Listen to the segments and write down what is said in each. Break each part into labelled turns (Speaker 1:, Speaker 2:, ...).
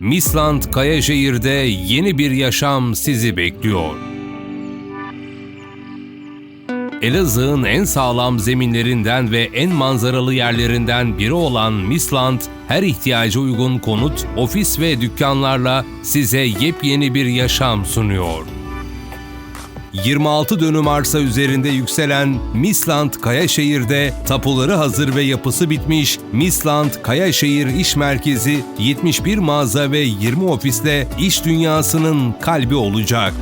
Speaker 1: Misland Kayaşehir'de yeni bir yaşam sizi bekliyor. Elazığ'ın en sağlam zeminlerinden ve en manzaralı yerlerinden biri olan Misland, her ihtiyaca uygun konut, ofis ve dükkanlarla size yepyeni bir yaşam sunuyor. 26 dönüm arsa üzerinde yükselen Misland Kayaşehir'de tapuları hazır ve yapısı bitmiş Misland Kayaşehir İş Merkezi 71 mağaza ve 20 ofisle iş dünyasının kalbi olacak.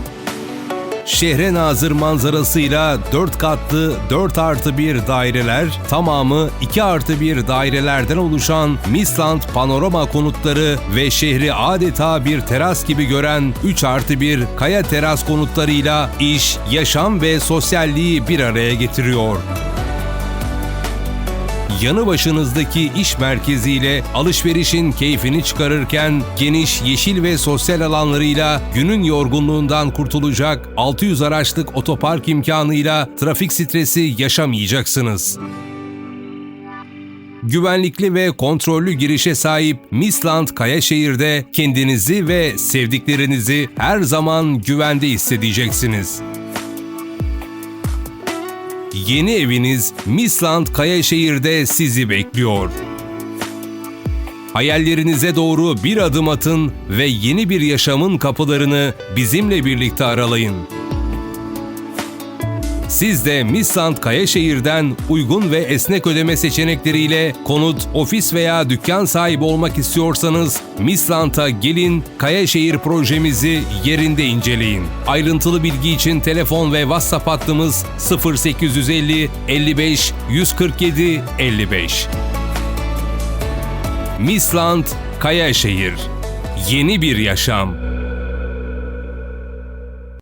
Speaker 1: Şehre nazır manzarasıyla 4 katlı 4 artı 1 daireler, tamamı 2 artı 1 dairelerden oluşan Misland panorama konutları ve şehri adeta bir teras gibi gören 3 artı 1 kaya teras konutlarıyla iş, yaşam ve sosyalliği bir araya getiriyor yanı başınızdaki iş merkeziyle alışverişin keyfini çıkarırken geniş yeşil ve sosyal alanlarıyla günün yorgunluğundan kurtulacak 600 araçlık otopark imkanıyla trafik stresi yaşamayacaksınız. Güvenlikli ve kontrollü girişe sahip Misland Kayaşehir'de kendinizi ve sevdiklerinizi her zaman güvende hissedeceksiniz. Yeni eviniz Misland Kayaşehir'de sizi bekliyor. Hayallerinize doğru bir adım atın ve yeni bir yaşamın kapılarını bizimle birlikte aralayın. Siz de Misland Kayaşehir'den uygun ve esnek ödeme seçenekleriyle konut, ofis veya dükkan sahibi olmak istiyorsanız Misland'a gelin Kayaşehir projemizi yerinde inceleyin. Ayrıntılı bilgi için telefon ve WhatsApp hattımız 0850 55 147 55. Misland Kayaşehir. Yeni bir yaşam.